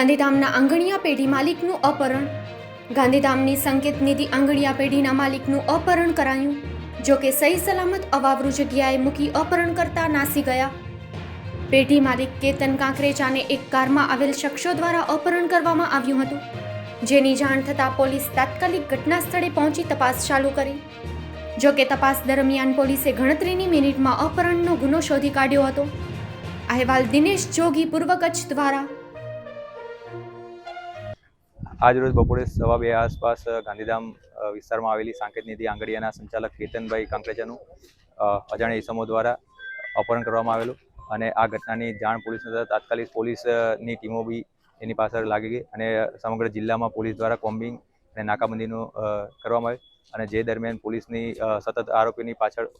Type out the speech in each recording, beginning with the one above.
ગાંધીધામના આંગણિયા પેઢી માલિકનું અપહરણ. ગાંધીધામની સંકેત નિધિ આંગણિયા પેઢીના માલિકનું અપહરણ કરાયું, જો કે સહી સલામત અવાવરૂ જગ્યાએ મૂકી અપહરણ કરતા નાસી ગયા. પેઢી માલિક કેતન કાંકરેચાને એક કારમાં આવેલ શખ્સો દ્વારા અપહરણ કરવામાં આવ્યું હતું, જેની જાણ થતાં પોલીસ તાત્કાલિક ઘટના સ્થળે પહોંચી તપાસ ચાલુ કરી. જો કે તપાસ દરમિયાન પોલીસે ગણતરીની મિનિટમાં અપહરણનો ગુનો શોધી કાઢ્યો હતો. અહેવાલ દિનેશ જોગી પૂર્વ કચ્છ દ્વારા. આજ રોજ બપોરે સવા બે આસપાસ ગાંધીધામ વિસ્તારમાં આવેલી સાંકેત નિધિ આંગડિયાના સંચાલક કેતનભાઈ કાંકરેજાનું અજાણ્યા ઇસમો દ્વારા અપહરણ કરવામાં આવેલું અને આ ઘટનાની જાણ પોલીસને તાત્કાલિક પોલીસની ટીમો બી એની પાછળ લાગી ગઈ અને સમગ્ર જિલ્લામાં પોલીસ દ્વારા કોમ્બિંગ અને નાકાબંધીનું કરવામાં આવ્યું અને જે દરમિયાન પોલીસની સતત આરોપીની પાછળ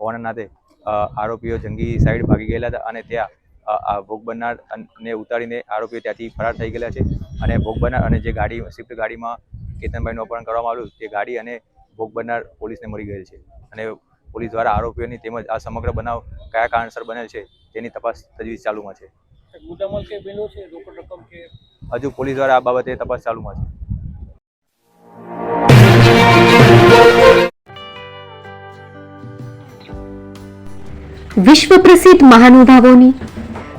હોવાના નાતે આરોપીઓ જંગી સાઈડ ભાગી ગયેલા હતા અને ત્યાં આ ભોગ બનનાર ને ઉતારીને આરોપીઓ ત્યાંથી ફરાર થઈ ગયેલા છે. અને ભોગ બનનાર અને જે ગાડી સ્વિફ્ટ ગાડીમાં કેતનભાઈનું અપહરણ કરવામાં આવ્યું તે ગાડી અને ભોગ બનનાર પોલીસને મળી ગયેલ છે. અને પોલીસ દ્વારા આરોપીઓની તેમજ આ સમગ્ર બનાવ કયા કારણસર બનેલ છે તેની તપાસ તજવીજ ચાલુમાં છે. મુદ્દામાલ કે બન્યો છે રોકડ રકમ કે? હજુ પોલીસ દ્વારા આ બાબતે તપાસ ચાલુમાં છે. વિશ્વ પ્રસિદ્ધ મહાનુભાવોની